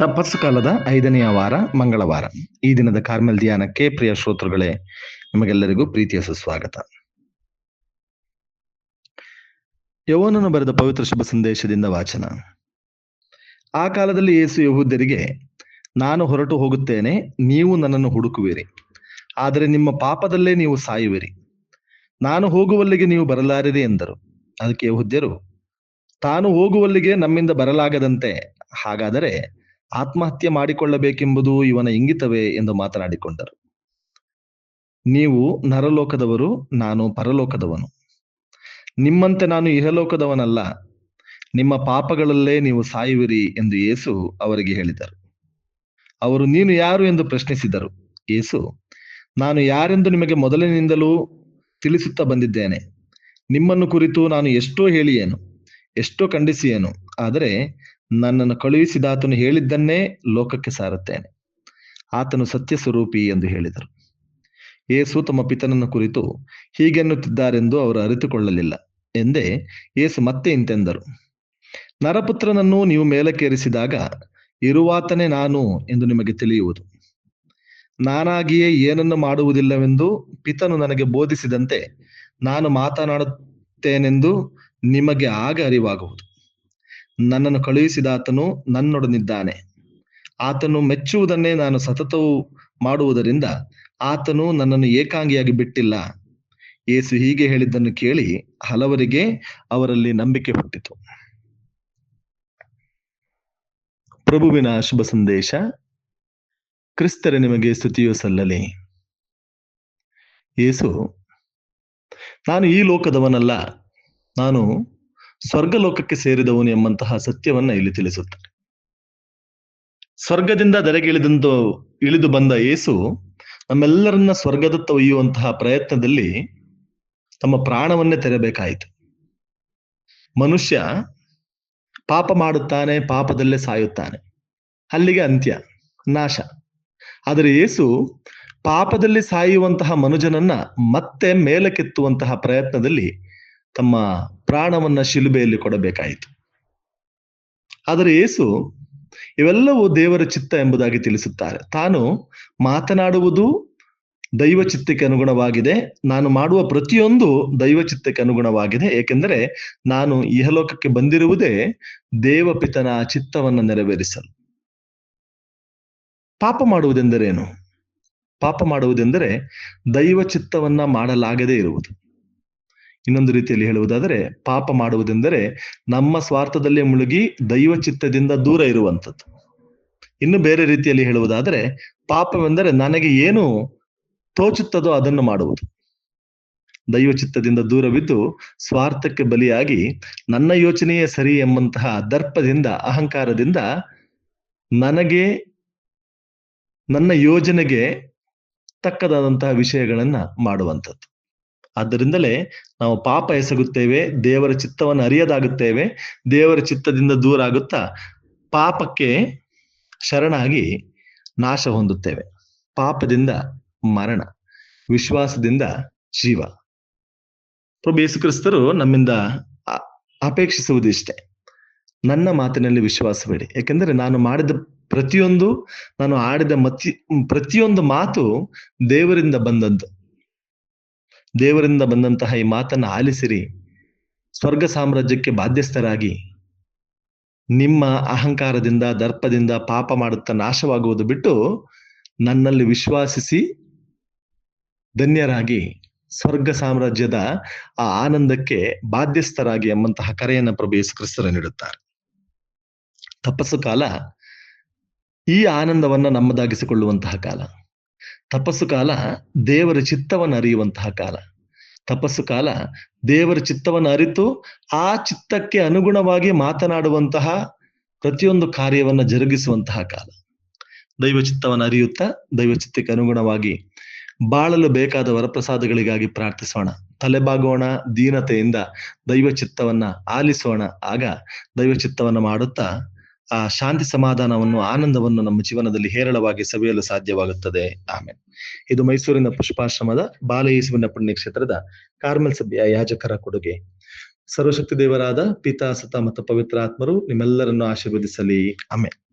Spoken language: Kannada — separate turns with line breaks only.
ತಪಸ್ಸು ಕಾಲದ ಐದನೆಯ ವಾರ ಮಂಗಳವಾರ. ಈ ದಿನದ ಕಾರ್ಮೆಲ್ ಧ್ಯಾನಕ್ಕೆ ಪ್ರಿಯ ಶ್ರೋತೃಗಳೇ, ನಿಮಗೆಲ್ಲರಿಗೂ ಪ್ರೀತಿಯ ಸುಸ್ವಾಗತ. ಯವನನ್ನು ಬರೆದ ಪವಿತ್ರ ಶುಭ ಸಂದೇಶದಿಂದ ವಾಚನ. ಆ ಕಾಲದಲ್ಲಿ ಯೇಸು ಯಹೂದ್ಯರಿಗೆ, ನಾನು ಹೊರಟು ಹೋಗುತ್ತೇನೆ, ನೀವು ನನ್ನನ್ನು ಹುಡುಕುವಿರಿ. ಆದರೆ ನಿಮ್ಮ ಪಾಪದಲ್ಲೇ ನೀವು ಸಾಯುವಿರಿ. ನಾನು ಹೋಗುವಲ್ಲಿಗೆ ನೀವು ಬರಲಾರಿರಿ ಎಂದರು. ಅದಕ್ಕೆ ಯಹೂದ್ಯರು, ತಾನು ಹೋಗುವಲ್ಲಿಗೆ ನಮ್ಮಿಂದ ಬರಲಾಗದಂತೆ, ಹಾಗಾದರೆ ಆತ್ಮಹತ್ಯೆ ಮಾಡಿಕೊಳ್ಳಬೇಕೆಂಬುದು ಇವನ ಇಂಗಿತವೇ ಎಂದು ಮಾತನಾಡಿಕೊಂಡರು. ನೀವು ನರಲೋಕದವರು, ನಾನು ಪರಲೋಕದವನು. ನಿಮ್ಮಂತೆ ನಾನು ಇಹಲೋಕದವನಲ್ಲ. ನಿಮ್ಮ ಪಾಪಗಳಲ್ಲೇ ನೀವು ಸಾಯುವಿರಿ ಎಂದು ಯೇಸು ಅವರಿಗೆ ಹೇಳಿದರು. ಅವರು, ನೀನು ಯಾರು ಎಂದು ಪ್ರಶ್ನಿಸಿದರು. ಏಸು ನಾನು ಯಾರೆಂದು ನಿಮಗೆ ಮೊದಲಿನಿಂದಲೂ ತಿಳಿಸುತ್ತಾ ಬಂದಿದ್ದೇನೆ. ನಿಮ್ಮನ್ನು ಕುರಿತು ನಾನು ಎಷ್ಟೋ ಹೇಳಿಯೇನು, ಎಷ್ಟೋ ಖಂಡಿಸಿಯೇನು, ಆದರೆ ನನ್ನನ್ನು ಕಳುಹಿಸಿದಾತನು ಹೇಳಿದ್ದನ್ನೇ ಲೋಕಕ್ಕೆ ಸಾರುತ್ತೇನೆ. ಆತನು ಸತ್ಯ ಸ್ವರೂಪಿ ಎಂದು ಹೇಳಿದರು. ಯೇಸು ತಮ್ಮ ಪಿತನನ್ನು ಕುರಿತು ಹೀಗೆನ್ನುತ್ತಿದ್ದಾರೆಂದು ಅವರು ಅರಿತುಕೊಳ್ಳಲಿಲ್ಲ ಎಂದೇ ಯೇಸು ಮತ್ತೆ ಇಂತೆಂದರು. ನರಪುತ್ರನನ್ನು ನೀವು ಮೇಲಕ್ಕೇರಿಸಿದಾಗ ಇರುವಾತನೇ ನಾನು ಎಂದು ನಿಮಗೆ ತಿಳಿಯುವುದು. ನಾನಾಗಿಯೇ ಏನನ್ನು ಮಾಡುವುದಿಲ್ಲವೆಂದು ಪಿತನು ನನಗೆ ಬೋಧಿಸಿದಂತೆ ನಾನು ಮಾತನಾಡುತ್ತೇನೆಂದು ನಿಮಗೆ ಆಗ ಅರಿವಾಗುವುದು. ನನ್ನನ್ನು ಕಳುಹಿಸಿದಾತನು ನನ್ನೊಡನಿದ್ದಾನೆ. ಆತನು ಮೆಚ್ಚುವುದನ್ನೇ ನಾನು ಸತತವು ಮಾಡುವುದರಿಂದ ಆತನು ನನ್ನನ್ನು ಏಕಾಂಗಿಯಾಗಿ ಬಿಟ್ಟಿಲ್ಲ. ಏಸು ಹೀಗೆ ಹೇಳಿದ್ದನ್ನು ಕೇಳಿ ಹಲವರಿಗೆ ಅವರಲ್ಲಿ ನಂಬಿಕೆ ಹುಟ್ಟಿತು. ಪ್ರಭುವಿನ ಶುಭ ಸಂದೇಶ, ಕ್ರಿಸ್ತರ ನಿಮಗೆ ಸ್ತುತಿಯು ಸಲ್ಲಲಿ. ಏಸು ನಾನು ಈ ಲೋಕದವನಲ್ಲ, ನಾನು ಸ್ವರ್ಗ ಲೋಕಕ್ಕೆ ಸೇರಿದವನು ಎಂಬಂತಹ ಸತ್ಯವನ್ನ ಇಲ್ಲಿ ತಿಳಿಸುತ್ತಾರೆ ಸ್ವರ್ಗದಿಂದ ದರೆಗಿಳಿದಂದು ಇಳಿದು ಬಂದ ಏಸು ನಮ್ಮೆಲ್ಲರನ್ನ ಸ್ವರ್ಗದತ್ತ ಒಯ್ಯುವಂತಹ ಪ್ರಯತ್ನದಲ್ಲಿ ತಮ್ಮ ಪ್ರಾಣವನ್ನೇ ತೆರಬೇಕಾಯಿತು ಮನುಷ್ಯ ಪಾಪ ಮಾಡುತ್ತಾನೆ, ಪಾಪದಲ್ಲೇ ಸಾಯುತ್ತಾನೆ. ಅಲ್ಲಿಗೆ ಅಂತ್ಯ, ನಾಶ. ಆದರೆ ಏಸು ಪಾಪದಲ್ಲಿ ಸಾಯುವಂತಹ ಮನುಜನನ್ನ ಮತ್ತೆ ಮೇಲಕ್ಕೆತ್ತುವಂತಹ ಪ್ರಯತ್ನದಲ್ಲಿ ತಮ್ಮ ಪ್ರಾಣವನ್ನ ಶಿಲುಬೆಯಲ್ಲಿ ಕೊಡಬೇಕಾಯಿತು. ಆದರೆ ಯೇಸು ಇವೆಲ್ಲವೂ ದೇವರ ಚಿತ್ತ ಎಂಬುದಾಗಿ ತಿಳಿಸುತ್ತಾರೆ. ತಾನು ಮಾತನಾಡುವುದು ದೈವ ಚಿತ್ತಕ್ಕೆ ಅನುಗುಣವಾಗಿದೆ. ನಾನು ಮಾಡುವ ಪ್ರತಿಯೊಂದು ದೈವ ಚಿತ್ತಕ್ಕೆ ಅನುಗುಣವಾಗಿದೆ. ಏಕೆಂದರೆ ನಾನು ಇಹಲೋಕಕ್ಕೆ ಬಂದಿರುವುದೇ ದೇವಪಿತನ ಚಿತ್ತವನ್ನು ನೆರವೇರಿಸಲು. ಪಾಪ ಮಾಡುವುದೆಂದರೇನು? ಪಾಪ ಮಾಡುವುದೆಂದರೆ ದೈವ ಚಿತ್ತವನ್ನ ಮಾಡಲಾಗದೇ ಇರುವುದು. ಇನ್ನೊಂದು ರೀತಿಯಲ್ಲಿ ಹೇಳುವುದಾದರೆ ಪಾಪ ಮಾಡುವುದೆಂದರೆ ನಮ್ಮ ಸ್ವಾರ್ಥದಲ್ಲಿ ಮುಳುಗಿ ದೈವ ಚಿತ್ತದಿಂದ ದೂರ ಇರುವಂಥದ್ದು. ಇನ್ನು ಬೇರೆ ರೀತಿಯಲ್ಲಿ ಹೇಳುವುದಾದರೆ ಪಾಪವೆಂದರೆ ನನಗೆ ಏನು ತೋಚುತ್ತದೋ ಅದನ್ನು ಮಾಡುವುದು. ದೈವ ಚಿತ್ತದಿಂದ ದೂರವಿದ್ದು ಸ್ವಾರ್ಥಕ್ಕೆ ಬಲಿಯಾಗಿ ನನ್ನ ಯೋಚನೆಯೇ ಸರಿ ಎಂಬಂತಹ ದರ್ಪದಿಂದ, ಅಹಂಕಾರದಿಂದ ನನಗೆ, ನನ್ನ ಯೋಜನೆಗೆ ತಕ್ಕದಾದಂತಹ ವಿಷಯಗಳನ್ನ ಮಾಡುವಂಥದ್ದು. ಆದ್ದರಿಂದಲೇ ನಾವು ಪಾಪ ಎಸಗುತ್ತೇವೆ, ದೇವರ ಚಿತ್ತವನ್ನು ಅರಿಯದಾಗುತ್ತೇವೆ, ದೇವರ ಚಿತ್ತದಿಂದ ದೂರ ಆಗುತ್ತಾ ಪಾಪಕ್ಕೆ ಶರಣಾಗಿ ನಾಶ ಹೊಂದುತ್ತೇವೆ. ಪಾಪದಿಂದ ಮರಣ, ವಿಶ್ವಾಸದಿಂದ ಜೀವ. ಪ್ರಭು ಯೇಸುಕ್ರಿಸ್ತರು ನಮ್ಮಿಂದ ಅಪೇಕ್ಷಿಸುವುದಿಷ್ಟೇ ನನ್ನ ಮಾತಿನಲ್ಲಿ ವಿಶ್ವಾಸಬೇಡಿ ಯಾಕೆಂದರೆ ನಾನು ಮಾಡಿದ ಪ್ರತಿಯೊಂದು, ನಾನು ಆಡಿದ ಮತಿ ಪ್ರತಿಯೊಂದು ಮಾತು ದೇವರಿಂದ ಬಂದದ್ದು. ದೇವರಿಂದ ಬಂದಂತಹ ಈ ಮಾತನ್ನ ಆಲಿಸಿರಿ. ಸ್ವರ್ಗ ಸಾಮ್ರಾಜ್ಯಕ್ಕೆ ಬಾಧ್ಯಸ್ಥರಾಗಿ. ನಿಮ್ಮ ಅಹಂಕಾರದಿಂದ, ದರ್ಪದಿಂದ ಪಾಪ ಮಾಡುತ್ತಾ ನಾಶವಾಗುವುದು ಬಿಟ್ಟು ನನ್ನಲ್ಲಿ ವಿಶ್ವಾಸಿಸಿ ಧನ್ಯರಾಗಿ. ಸ್ವರ್ಗ ಸಾಮ್ರಾಜ್ಯದ ಆ ಆನಂದಕ್ಕೆ ಬಾಧ್ಯಸ್ಥರಾಗಿ ಎಂಬಂತಹ ಕರೆಯನ್ನು ಪ್ರಭು ಯೇಸು ಕ್ರಿಸ್ತರ ನೀಡುತ್ತಾರೆ. ತಪಸ್ಸು ಕಾಲ ಈ ಆನಂದವನ್ನ ನಮ್ಮದಾಗಿಸಿಕೊಳ್ಳುವಂತಹ ಕಾಲ. ತಪಸ್ಸು ಕಾಲ ದೇವರ ಚಿತ್ತವನ್ನು ಅರಿಯುವಂತಹ ಕಾಲ. ತಪಸ್ಸು ಕಾಲ ದೇವರ ಚಿತ್ತವನ್ನು ಅರಿತು ಆ ಚಿತ್ತಕ್ಕೆ ಅನುಗುಣವಾಗಿ ಮಾತನಾಡುವಂತಹ ಪ್ರತಿಯೊಂದು ಕಾರ್ಯವನ್ನ ಜರುಗಿಸುವಂತಹ ಕಾಲ. ದೈವ ಚಿತ್ತವನ್ನು ಅರಿಯುತ್ತಾ ದೈವ ಚಿತ್ತಕ್ಕೆ ಅನುಗುಣವಾಗಿ ಬಾಳಲು ಬೇಕಾದ ವರಪ್ರಸಾದಗಳಿಗಾಗಿ ಪ್ರಾರ್ಥಿಸೋಣ. ತಲೆಬಾಗೋಣ, ದೀನತೆಯಿಂದ ದೈವ ಚಿತ್ತವನ್ನ ಆಲಿಸೋಣ. ಆಗ ದೈವ ಚಿತ್ತವನ್ನ ಮಾಡುತ್ತಾ ಆ ಶಾಂತಿ ಸಮಾಧಾನವನ್ನು, ಆನಂದವನ್ನು ನಮ್ಮ ಜೀವನದಲ್ಲಿ ಹೇರಳವಾಗಿ ಸವಿಯಲು ಸಾಧ್ಯವಾಗುತ್ತದೆ. ಆಮೇಲೆ ಇದು ಮೈಸೂರಿನ ಪುಷ್ಪಾಶ್ರಮದ ಬಾಲಯೇಸುವಿನ ಪುಣ್ಯಕ್ಷೇತ್ರದ ಕಾರ್ಮೆಲ್ ಸಭೆಯ ಯಾಜಕರ ಕೊಡುಗೆ. ಸರ್ವಶಕ್ತಿ ದೇವರಾದ ಪಿತಾ ಸತ ಮತ್ತು ಪವಿತ್ರ ಆತ್ಮರು ನಿಮ್ಮೆಲ್ಲರನ್ನು ಆಶೀರ್ವದಿಸಲಿ. ಆಮೇಲೆ